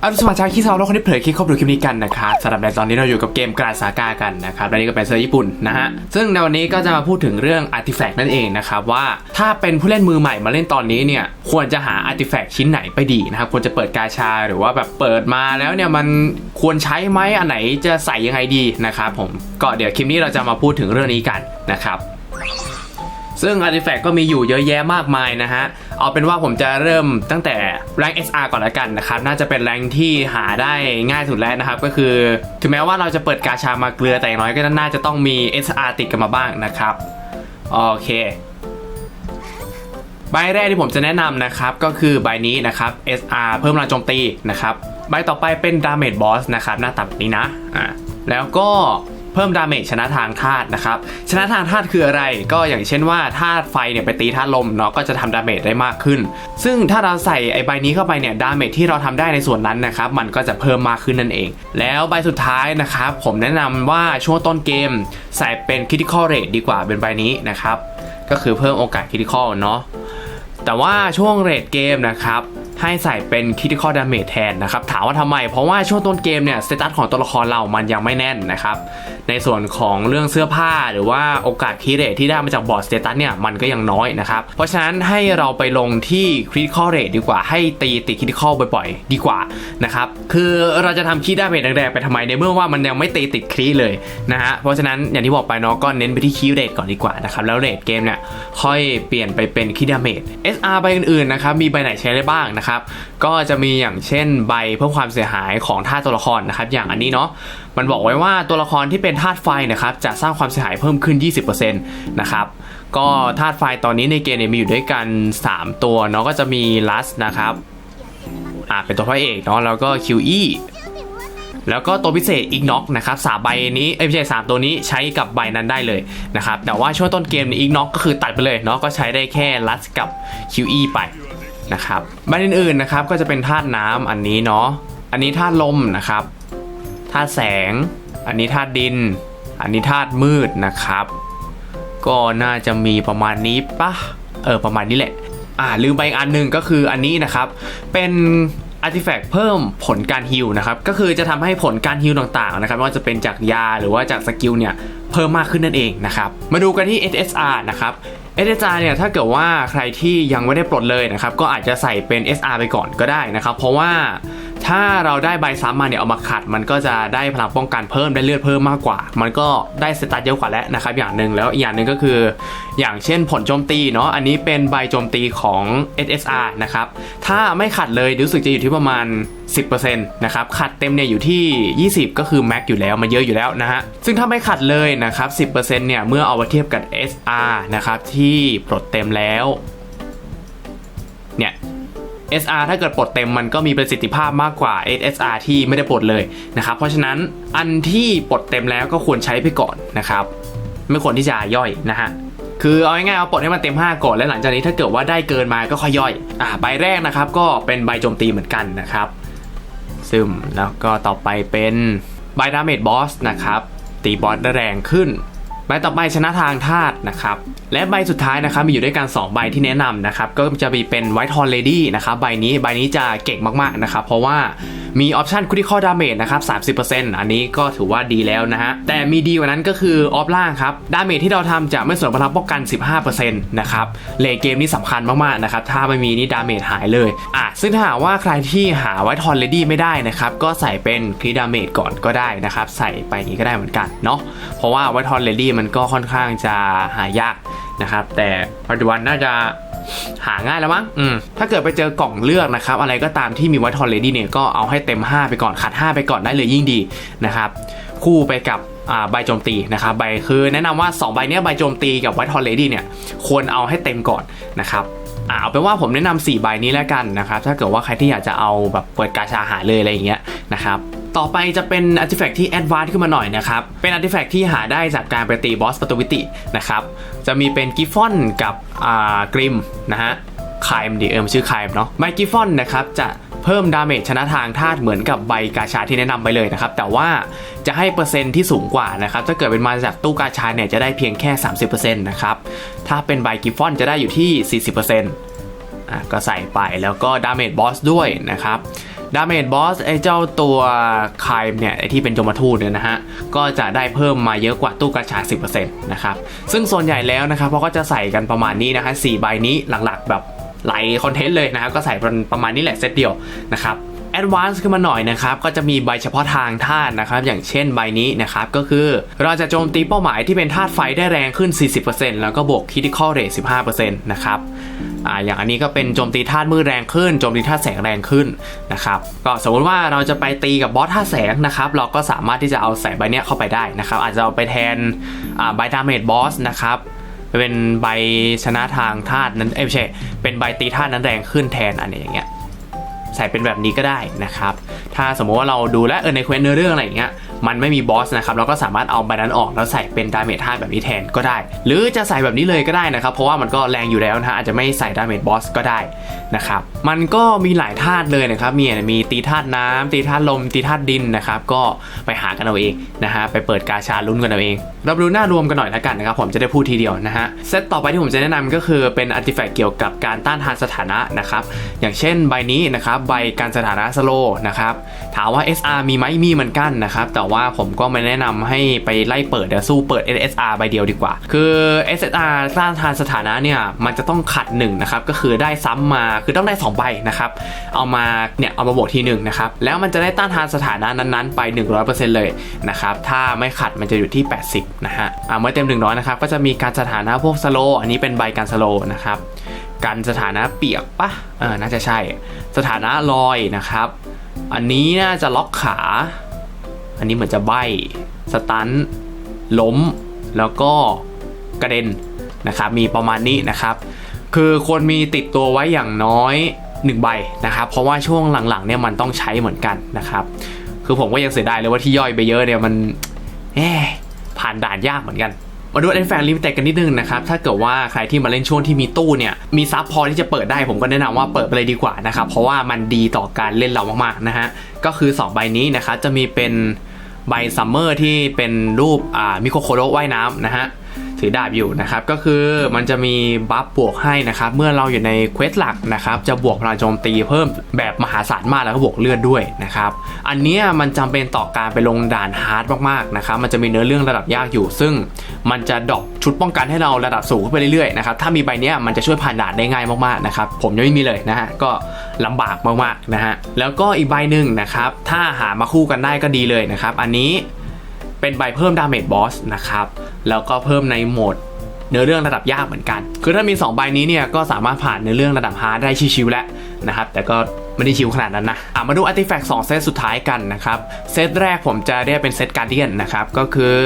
เอาสมาชิกที่เราแล้วคนที่เผยคลิปเข้าไปดูคลิปนี้กันนะครับสำหรับในตอนนี้เราอยู่กับเกมกราสากากันนะครับและนี่ก็เป็นเซอร์ญี่ปุ่นนะฮะซึ่งในวันนี้ก็จะมาพูดถึงเรื่องอาร์ติแฟกต์นั่นเองนะครับว่าถ้าเป็นผู้เล่นมือใหม่มาเล่นตอนนี้เนี่ยควรจะหาอาร์ติแฟกต์ชิ้นไหนไปดีนะครับควรจะเปิดกาชาหรือว่าแบบเปิดมาแล้วเนี่ยมันควรใช้ไหมอันไหนจะใส่ยังไงดีนะครับผมก็เดี๋ยวคลิปนี้เราจะมาพูดถึงเรื่องนี้กันนะครับ ซึ่ง Artifact ก็มีอยู่เยอะแยะมากมายนะฮะ เอาเป็นว่าผมจะเริ่มตั้งแต่แรง SR ก่อนละกันนะครับ น่าจะเป็นแรงที่หาได้ง่ายสุดแล้วนะครับ ก็คือ ถึงแม้ว่าเราจะเปิดกาชามาเกลือแต่อย่างน้อยก็น่าจะต้องมี SR ติดกันมาบ้างนะครับ โอเค ใบแรกที่ผมจะแนะนำนะครับ ก็คือใบนี้นะครับ SR เพิ่มพลังโจมตีนะครับ ใบต่อไปเป็น Damage Boss นะครับ หน้าตาแบบนี้นะ อ่า แล้วก็ พิ่มดาเมจชนะทางธาตุนะครับ ชนะทางธาตุคืออะไร ก็อย่างเช่นว่าธาตุไฟเนี่ยไปตีธาตุลมเนาะก็จะทำดาเมจได้มากขึ้น ซึ่งถ้าเราใส่ไอใบนี้เข้าไปเนี่ยดาเมจที่เราทำได้ในส่วนนั้นนะครับมันก็จะเพิ่มมากขึ้นนั่นเอง แล้วใบสุดท้ายนะครับผมแนะนำว่าช่วงต้นเกม ใส่เป็น critical rate ดีกว่าเป็นใบนี้นะครับก็คือเพิ่มโอกาส critical เนาะแต่ว่าช่วงเรทเกมนะครับให้ใส่เป็น critical damage แทนนะครับ ถามว่าทำไม เพราะว่าช่วงต้นเกมเนี่ยสเตตัสของตัวละครเรามันยังไม่แน่นนะครับ ในส่วนของเรื่องเสื้อผ้าหรือว่าโอกาสคีเรทที่ได้มาจากบอร์ดสเตตัสเนี่ยมันก็ยังน้อยนะครับ เพราะฉะนั้นให้เราไปลงที่ critical rate ดีกว่าให้ตีติด critical บ่อยๆ ดีกว่านะครับคือเราจะทำคีดาเมจแรงๆไปทำไมในเมื่อว่ามันยังไม่ตีติดครีเลยนะฮะเพราะฉะนั้นอย่างที่บอกไปเนาะก็เน้นไปที่คีเรทก่อนดีกว่านะครับแล้วเรทเกมเนี่ยค่อยเปลี่ยนไปเป็นคีดาเมจ SR ใบอื่นๆนะครับมีใบไหนใช้ได้บ้างนะครับก็จะมีอย่างเช่นใบเพิ่มความเสียหายของธาตัวละครนะครับอย่างอันนี้เนาะ มันบอกไว้ว่าตัวละครที่เป็นธาตุไฟนะครับจะสร้างความเสียหายเพิ่มขึ้น 20%นะครับก็ธาตุไฟตอนนี้ในเกมเนี่ยมีอยู่ด้วยกัน 3 ตัวเนาะก็จะมีลัสนะครับอ่าเป็นตัวพระเอกเนาะแล้วก็ QE แล้วก็ตัวพิเศษอีกน็อกนะครับสามใบนี้เอ้ยไม่ใช่สามตัวนี้ใช้กับใบนั้นได้เลยนะครับแต่ว่าช่วงต้นเกมอีกน็อกก็คือตัดไปเลยเนาะก็ใช้ได้แค่ลัสกับ QE ไปนะครับใบอื่นๆนะครับก็จะเป็นธาตุน้ำอันนี้เนาะอันนี้ธาตุลมนะครับ ธาตุแสง อันนี้ธาตุดิน อันนี้ธาตุมืดนะครับ ก็น่าจะมีประมาณนี้ปะเออประมาณนี้แหละ อ่าลืมไปอีกอันหนึ่งก็คืออันนี้นะครับ เป็นอาร์ติแฟกต์เพิ่มผลการฮิลนะครับ ก็คือจะทำให้ผลการฮิลต่างๆนะครับไม่ว่าจะเป็นจากยาหรือว่าจากสกิลเนี่ยเพิ่มมากขึ้นนั่นเองนะครับ มาดูกันที่ SSR นะครับ SSR เนี่ยถ้าเกิดว่าใครที่ยังไม่ได้ปลดเลยนะครับ ก็อาจจะใส่เป็น SR ไปก่อนก็ได้นะครับ เพราะว่า ถ้าเราได้ใบซ้ำมาเนี่ยเอามาขัด มันก็จะได้พลังป้องกันเพิ่มได้เลือดเพิ่มมากกว่า มันก็ได้สเตตัสเยอะกว่าแล้วนะครับอย่างหนึ่งแล้วอีกอย่างหนึ่งก็คือ อย่างเช่นผลโจมตีเนาะอันนี้เป็นใบโจมตีของ SSR นะครับถ้าไม่ขัดเลยรู้สึกจะอยู่ที่ประมาณ 10%นะครับขัดเต็มเนี่ยอยู่ที่ 20 ก็คือแม็กอยู่แล้วมันเยอะอยู่แล้วนะฮะซึ่งถ้าไม่ขัดเลยนะครับ 10%เนี่ยเมื่อเอามาเทียบกับ SR นะครับที่ปลดเต็มแล้วเนี่ย SR ถ้าเกิดปลดเต็มมันก็มีประสิทธิภาพมากกว่า SSR ที่ไม่ได้ปลดเลยนะครับ เพราะฉะนั้นอันที่ปลดเต็มแล้วก็ควรใช้ไปก่อนนะครับ ไม่ควรที่จะย่อยนะฮะคือเอาง่ายๆเอาปลดให้มันเต็ม 5 ก่อน แล้วหลังจากนี้ถ้าเกิดว่าได้เกินมาก็ค่อยย่อยอ่าใบแรกนะครับก็เป็นใบโจมตีเหมือนกันนะครับ ซึมแล้วก็ต่อไปเป็นใบดาเมจบอสนะครับตีบอสได้แรงขึ้นใบต่อไปชนะทางธาตุนะครับและใบสุดท้ายนะครับมีอยู่ด้วยกัน2ใบที่แนะนำนะครับก็จะมีเป็นไวท์ทอนเลดี้นะครับใบนี้ใบนี้จะเก่งมากๆนะครับเพราะว่ามีออปชันค r ิคอดาเมจนะครับ 30%อันนี้ก็ถือว่าดีแล้วนะฮะแต่มีดีกว่านั้นก็คือออฟล่างครับดาเมจที่เราทำจะไม่ส่วนพลังป้องกัน 15%นะครับเลเกมนี้สำคัญมากๆนะครับถ้าไม่มีนี่ดาเมจหายเลยอะซึ่งถ้าหากว่าใครที่หาไวท์ทอนเลดี้ไม่ได้นะครับก็ใส่เป็นครีดาเมจก่อนก็ได้นะครับใส่ไปอย่างนี้ก็ได้เหมือนกันเนาะเพราะว่าไวท์ทอนเลดี้มันก็ค่อนข้างจะหายาก นะครับ แต่ปัจจุบันน่าจะหาง่ายแล้วมั้งอืมถ้าเกิดไปเจอกล่องเลือกนะครับ อะไรก็ตามที่มีวัตทอนเลดี้เนี่ยก็เอาให้เต็ม 5 ไปก่อนขัด 5 ไปก่อนได้เลยยิ่งดีนะครับคู่ไปกับใบโจมตีนะครับใบคือแนะนำว่า 2 ใบเนี้ยใบโจมตีกับวัตทอนเลดี้เนี่ยควรเอาให้เต็มก่อนนะครับอเอาเป็นว่าผมแนะนำ4ใบนี้แล้วกันนะครับถ้าเกิดว่าใครที่อยากจะเอาแบบเปิดกาชาหาเลยอะไรอย่างเงี้ยนะครับ ต่อไปจะเป็นอาร์ติแฟกต์ที่แอดวานซ์ขึ้นมาหน่อยนะครับ เป็นอาร์ติแฟกต์ที่หาได้จากการไปตีบอสประตูวิตินะครับ จะมีเป็นกิฟฟอนกับอ่ากริมนะฮะคายมดีเอิมชื่อคายมเนาะใบกิฟฟอนนะครับจะเพิ่มดาเมจชนะทางธาตุเหมือนกับใบกาชาที่แนะนำไปเลยนะครับ แต่ว่าจะให้เปอร์เซ็นต์ที่สูงกว่านะครับ ถ้าเกิดเป็นมาจากตู้กาชาเนี่ยจะได้เพียงแค่ 30%นะครับ ถ้าเป็นใบกิฟฟอนจะได้อยู่ที่ 40%อะก็ใส่ไปแล้วก็ดาเมจบอสด้วยนะครับ ดาเมจบอสไอ้เจ้าตัวคายเนี่ยไอที่เป็นโจมทูตเนี่ยนะฮะก็จะได้เพิ่มมาเยอะกว่าตู้กระชา10%นะครับซึ่งส่วนใหญ่แล้วนะครับเขาก็จะใส่กันประมาณนี้นะคะสใบนี้หลักๆแบบไหลคอนเทนต์เลยนะครับก็ใส่ประมาณนี้แหละเซตเดียวนะครับ ดวานซ์ขึ้นมาหน่อยนะครับก็จะมีใบเฉพาะทางธาตุนะครับอย่างเช่นใบนี้นะครับก็คือเราจะโจมตีเป้าหมายที่เป็นธาตุไฟได้แรงขึ้น 40%แล้วก็บวก critical rate 15%นะครับอ่าอย่างอันนี้ก็เป็นโจมตีธาตุมืดแรงขึ้นโจมตีธาตุแสงแรงขึ้นนะครับก็สมมติว่าเราจะไปตีกับบอสธาตุแสงนะครับเราก็สามารถที่จะเอาใส่ใบนี้เข้าไปได้นะครับอาจจะเอาไปแทนอ่าใบดาเมจบอสนะครับเป็นใบชนะทางธาตุนั้นเอ้ยไม่ใช่เป็นใบตีธาตุนั้นแรงขึ้นแทนอันนี้อย่างเงี้ย ใส่เป็นแบบนี้ก็ได้นะครับ ถ้าสมมติว่าเราดูแลเออในเควสเนื้อเรื่องอะไรอย่างเงี้ย มันไม่มีบอสนะครับเราก็สามารถเอาใบนั้นออกแล้วใส่เป็นดาเมจธาตุแบบนี้แทนก็ได้ หรือจะใส่แบบนี้เลยก็ได้นะครับ เพราะว่ามันก็แรงอยู่แล้วนะฮะอาจจะไม่ใส่ดาเมจบอสก็ได้นะครับมันก็มีหลายธาตุเลยนะครับมีมีตีธาตุน้ำตีธาตุลม ตีธาตุดินนะครับก็ไปหากันเอาเองนะฮะไปเปิดกาชาลุ้นกันเอาเองเราดูหน้ารวมกันหน่อยแล้วกันนะครับผมจะได้พูดทีเดียวนะฮะเซตต่อไปที่ผมจะแนะนำก็คือเป็นอาร์ติแฟกต์เกี่ยวกับการต้านทานสถานะนะครับอย่างเช่นใบนี้นะครับใบการสถานะสโลนะครับถามว่า SR มีไหมมีเหมือนกันนะครับแต่ว่าผมก็ไม่แนะนำให้ไปไล่เปิดเดี๋ยวสู้เปิด SSR ใบเดียวดีกว่า คือ SSR ต้านทานสถานะเนี่ยมันจะต้องขัดหนึ่งนะครับก็คือได้ซ้ำมาคือต้องได้ 2 ใบนะครับเอามาเนี่ยเอามาบวกทีหนึ่งนะครับแล้วมันจะได้ต้านทานสถานะนั้นๆไป 100%เลยนะครับถ้าไม่ขัดมันจะอยู่ที่ 80นะฮะอ่าเมื่อเต็ม 100นะครับก็จะมีการสถานะพวกสโลอันนี้เป็นใบการสโลนะครับการสถานะเปียกปะเออน่าจะใช่ สถานะลอยนะครับ อันนี้น่าจะล็อกขา อันนี้เหมือนจะใบสตันล้ม แล้วก็กระเด็นนะครับมีประมาณนี้นะครับ คือควรมีติดตัวไว้อย่างน้อย1ใบนะครับ เพราะว่าช่วงหลังๆเนี่ยมันต้องใช้เหมือนกันนะครับ คือผมก็ยังเสียดายเลยว่าที่ย่อยไปเยอะเนี่ยมันเอ๊ะผ่านด่านยากเหมือนกันมาดูไอ้แฟนลิมิเต็ดกันนิดนึงนะครับ ถ้าเกิดว่าใครที่มาเล่นช่วงที่มีตู้เนี่ย มีซับพอที่จะเปิดได้ผมก็แนะนำว่าเปิดไปเลยดีกว่านะครับ เพราะว่ามันดีต่อการเล่นเรามากๆนะฮะ ก็คือ 2 ใบนี้นะครับจะมีเป็น ใบซัมเมอร์ที่เป็นรูปมิโคโคโรว่ายน้ำนะฮะ ถือดาบอยู่นะครับ ก็คือมันจะมีบัฟบวกให้นะครับ เมื่อเราอยู่ในเควสหลักนะครับ จะบวกพลังโจมตีเพิ่มแบบมหาศาลมากแล้วก็บวกเลือดด้วยนะครับ อันนี้มันจำเป็นต่อการไปลงด่านฮาร์ดมากๆนะครับ มันจะมีเนื้อเรื่องระดับยากอยู่ ซึ่งมันจะดรอปชุดป้องกันให้เราระดับสูงขึ้นไปเรื่อยๆนะครับ ถ้ามีใบนี้มันจะช่วยผ่านด่านได้ง่ายมากๆนะครับ ผมยังไม่มีเลยนะฮะ ก็ลำบากมากๆนะฮะ แล้วก็อีกใบหนึ่งนะครับ ถ้าหามาคู่กันได้ก็ดีเลยนะครับ อันนี้ เป็นใบเพิ่มดาเมจบอสนะครับ แล้วก็เพิ่มในโหมดเนื้อเรื่องระดับยากเหมือนกัน คือถ้ามี 2 ใบนี้เนี่ยก็สามารถผ่านเนื้อเรื่องระดับฮาร์ดได้ชิวๆแล้วนะครับ แต่ก็ไม่ได้ชิวขนาดนั้นนะอะมาดูอาร์ติแฟกต์2เซตสุดท้ายกันนะครับ เซตแรกผมจะเรียกเป็นเซตการเดียนนะครับ ก็คือ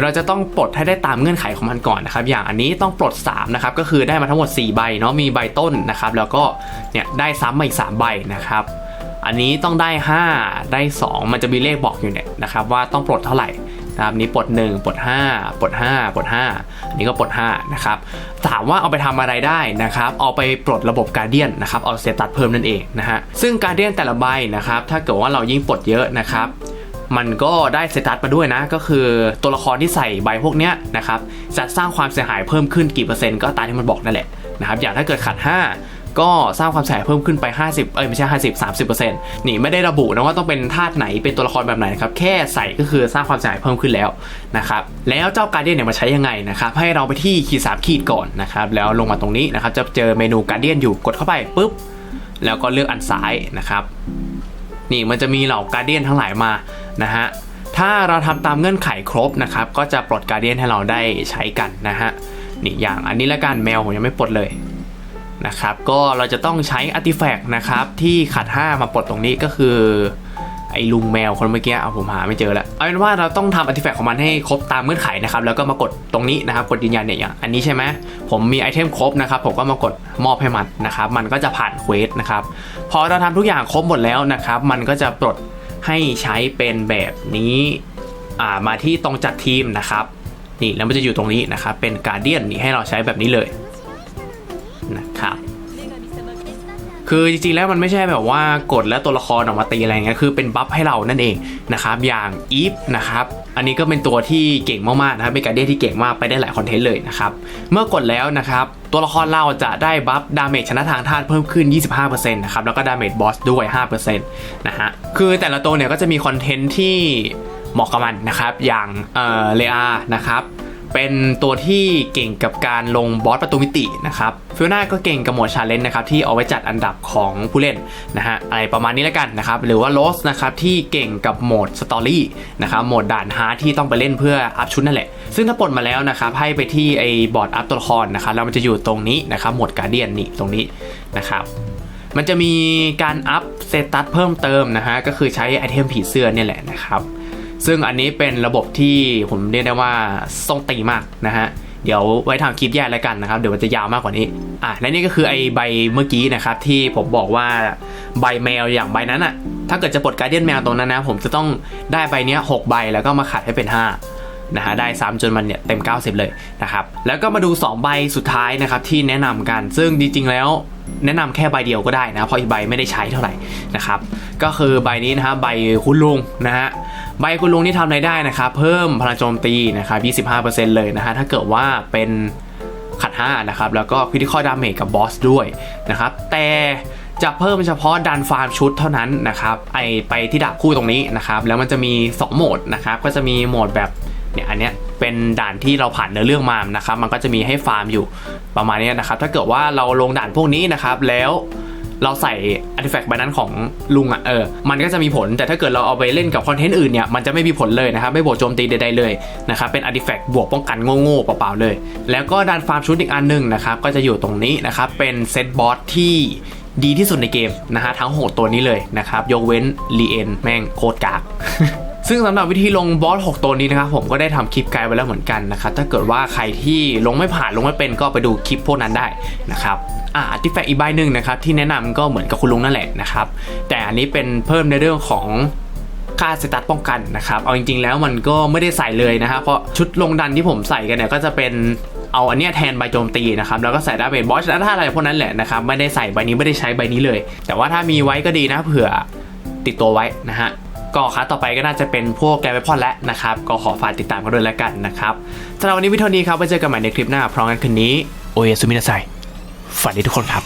เราจะต้องปลดให้ได้ตามเงื่อนไขของมันก่อนนะครับ อย่างอันนี้ต้องปลด3นะครับ ก็คือได้มาทั้งหมด 4 ใบเนาะ มีใบต้นนะครับ แล้วก็เนี่ยได้ซ้ำมาอีก 3 ใบนะครับ อันนี้ต้องได้ 5 ได้ 2 มันจะมีเลขบอกอยู่เนี่ยนะครับว่าต้องปลดเท่าไหร่นะครับนี้ปลด1ปลด5ปลด5ปลด5อันนี้ก็ปลด5นะครับถามว่าเอาไปทำอะไรได้นะครับ เอาไปปลดระบบการเดียนนะครับเอาเซตัสเพิ่มนั่นเองนะฮะซึ่งการเดียนแต่ละใบนะครับ ถ้าเกิดว่าเรายิ่งปลดเยอะนะครับมันก็ได้เซตัสมาด้วยนะ ก็คือตัวละครที่ใส่ใบพวกเนี้ยนะครับจะสร้างความเสียหายเพิ่มขึ้นกี่เปอร์เซ็นต์ก็ตามที่มันบอกนั่นแหละนะครับอย่างถ้าเกิดขัด 5 ก็สร้างความเสียหายเพิ่มขึ้นไป 50 เอ้ยไม่ใช่ 50 30%นี่ไม่ได้ระบุนะว่าต้องเป็นธาตุไหนเป็นตัวละครแบบไหนนะครับแค่ใส่ก็คือสร้างความเสียหายเพิ่มขึ้นแล้วนะครับแล้วเจ้าการเดียนเนี่ยมาใช้ยังไงนะครับให้เราไปที่ขีดสามขีดก่อนนะครับแล้วลงมาตรงนี้นะครับจะเจอเมนูการเดียนอยู่กดเข้าไปปุ๊บแล้วก็เลือกอันซ้ายนะครับนี่มันจะมีเหล่าการเดียนทั้งหลายมานะฮะถ้าเราทำตามเงื่อนไขครบนะครับก็จะปลดการเดียนให้เราได้ใช้กันนะฮะนี่อย่างอันนี้ละกันแมวผมยังไม่ปลดเลย นะครับก็เราจะต้องใช้อาร์ติแฟกต์นะครับที่ขัด5มาปลดตรงนี้ก็คือไอ้ลุงแมวคนเมื่อกี้เอาผมหาไม่เจอแล้วเอาเป็นว่าเราต้องทำอาร์ติแฟกต์ของมันให้ครบตามเงื่อนไขนะครับแล้วก็มากดตรงนี้นะครับกดยืนยันเนี่ยอย่างอันนี้ใช่ไหมผมมีไอเทมครบนะครับผมก็มากดมอบให้มันนะครับมันก็จะผ่านเควสนะครับพอเราทำทุกอย่างครบหมดแล้วนะครับมันก็จะปลดให้ใช้เป็นแบบนี้อ่ามาที่ตรงจัดทีมนะครับนี่แล้วมันจะอยู่ตรงนี้นะครับเป็นการเดียนนี่ให้เราใช้แบบนี้เลย นะครับคือจริงๆแล้วมันไม่ใช่แบบว่ากดแล้วตัวละครออกมาตีอะไรเงี้ยคือเป็นบัฟให้เรานั่นเองนะครับอย่างอีฟนะครับอันนี้ก็เป็นตัวที่เก่งมากๆนะครับเป็นการเดียที่เก่งมากไปได้หลายคอนเทนต์เลยนะครับเมื่อกดแล้วนะครับตัวละครเราจะได้บัฟดาเมจชนะทางธาตุเพิ่มขึ้น 25%นะครับแล้วก็ดาเมจบอสด้วย 5%นะฮะคือแต่ละตัวเนี่ยก็จะมีคอนเทนต์ที่เหมาะกับมันนะครับอย่างเอ่อเลอานะครับ เป็นตัวที่เก่งกับการลงบอสประตูมิตินะครับฟิโอน่าก็เก่งกับโหมดชาเลนจ์นะครับที่เอาไว้จัดอันดับของผู้เล่นนะฮะอะไรประมาณนี้แล้วกันนะครับหรือว่าโรสนะครับที่เก่งกับโหมดสตอรี่นะครับโหมดด่านฮาร์ดที่ต้องไปเล่นเพื่ออัพชุดนั่นแหละ ซึ่งถ้าปลดมาแล้วนะครับให้ไปที่ไอ้บอร์ดอัพตัวละครนะครับแล้วมันจะอยู่ตรงนี้นะครับโหมดการเดียนนี่ตรงนี้นะครับมันจะมีการอัพเซตัสเพิ่มเติมนะฮะก็คือใช้ไอเทมผีเสื้อเนี่ยแหละนะครับ ซึ่งอันนี้เป็นระบบที่ผมเรียกได้ว่าทรงตีมากนะฮะเดี๋ยวไว้ทำคลิปแยกแล้วกันนะครับ เดี๋ยวมันจะยาวมากกว่านี้ อะ และนี่ก็คือไอใบเมื่อกี้นะครับ ที่ผมบอกว่าใบแมวอย่างใบนั้นอะถ้าเกิดจะปลดการเดียนแมวตรงนั้นนะ ผมจะต้องได้ใบเนี้ย6ใบแล้วก็มาขัดให้เป็น 5 นะฮะ ได้ซ้ำจนมันเนี่ยเต็ม 90 เลยนะครับ แล้วก็มาดู 2 ใบสุดท้ายนะครับที่แนะนำกัน ซึ่งจริงๆแล้ว แนะนำแค่ใบเดียวก็ได้นะ เพราะอีกใบไม่ได้ใช้เท่าไหร่นะครับ ก็คือใบนี้นะฮะใบคุณลุงนะฮะใบคุณลุงนี่ทำอะไรได้นะครับ เพิ่มพลังโจมตีนะครับ25%เลยนะฮะถ้าเกิดว่าเป็นขัด5นะครับ แล้วก็ critical damage กับบอสด้วยนะครับ แต่จะเพิ่มเฉพาะดันฟาร์มชุดเท่านั้นนะครับไอไปที่ดาบคู่ตรงนี้นะครับ แล้วมันจะมี 2 โหมดนะครับ ก็จะมีโหมดแบบเนี่ยอันเนี้ย เป็นด่านที่เราผ่านเนื้อเรื่องมานะครับ มันก็จะมีให้ฟาร์มอยู่ประมาณนี้นะครับ ถ้าเกิดว่าเราลงด่านพวกนี้นะครับ แล้วเราใส่อาร์ติแฟกต์ใบนั้นของลุงอะเออ มันก็จะมีผล แต่ถ้าเกิดเราเอาไปเล่นกับคอนเทนต์อื่นเนี่ย มันจะไม่มีผลเลยนะครับ ไม่บวกโจมตีใดๆเลยนะครับ เป็นอาร์ติแฟกต์บวกป้องกันโง่ๆเปล่าๆเลย แล้วก็ดันฟาร์มชุดอีกอันหนึ่งนะครับ ก็จะอยู่ตรงนี้นะครับ เป็นเซตบอสที่ดีที่สุดในเกมนะฮะทั้งโหตัวนี้เลยนะครับ ยกเว้นลีเอ็นแม่งโคตรกาก ซึ่งสำหรับวิธีลงบอส6ตัวนี้นะครับผมก็ได้ทำคลิปไกด์ไว้แล้วเหมือนกันนะครับถ้าเกิดว่าใครที่ลงไม่ผ่านลงไม่เป็นก็ไปดูคลิปพวกนั้นได้นะครับอ่าอาร์ติแฟกต์อีกใบหนึ่งนะครับที่แนะนำก็เหมือนกับคุณลุงนั่นแหละนะครับแต่อันนี้เป็นเพิ่มในเรื่องของค่าสตัตป้องกันนะครับ เอาจริงๆแล้วมันก็ไม่ได้ใส่เลยนะครับ เพราะชุดลงดันที่ผมใส่กันเนี่ยก็จะเป็นเอาอันเนี้ยแทนใบโจมตีนะครับ แล้วก็ใส่ดาเมจบอสและท่าอะไรพวกนั้นแหละนะครับ ไม่ได้ใส่ใบนี้ไม่ได้ใช้ใบนี้เลย แต่ว่าถ้ามีไว้ก็ดีนะเผื่อติดตัวไว้นะฮะ ก็ครั้งต่อไปก็น่าจะเป็นพวกแกไปพอนแล้วนะครับก็ขอฝากติดตามกันด้วยแล้วกันนะครับสำหรับวันนี้วิดีโอนี้ครับไว้เจอกันใหม่ในคลิปหน้าพร้อมกันคืนนี้โอเอสุมินาไซฝันดีทุกคนครับ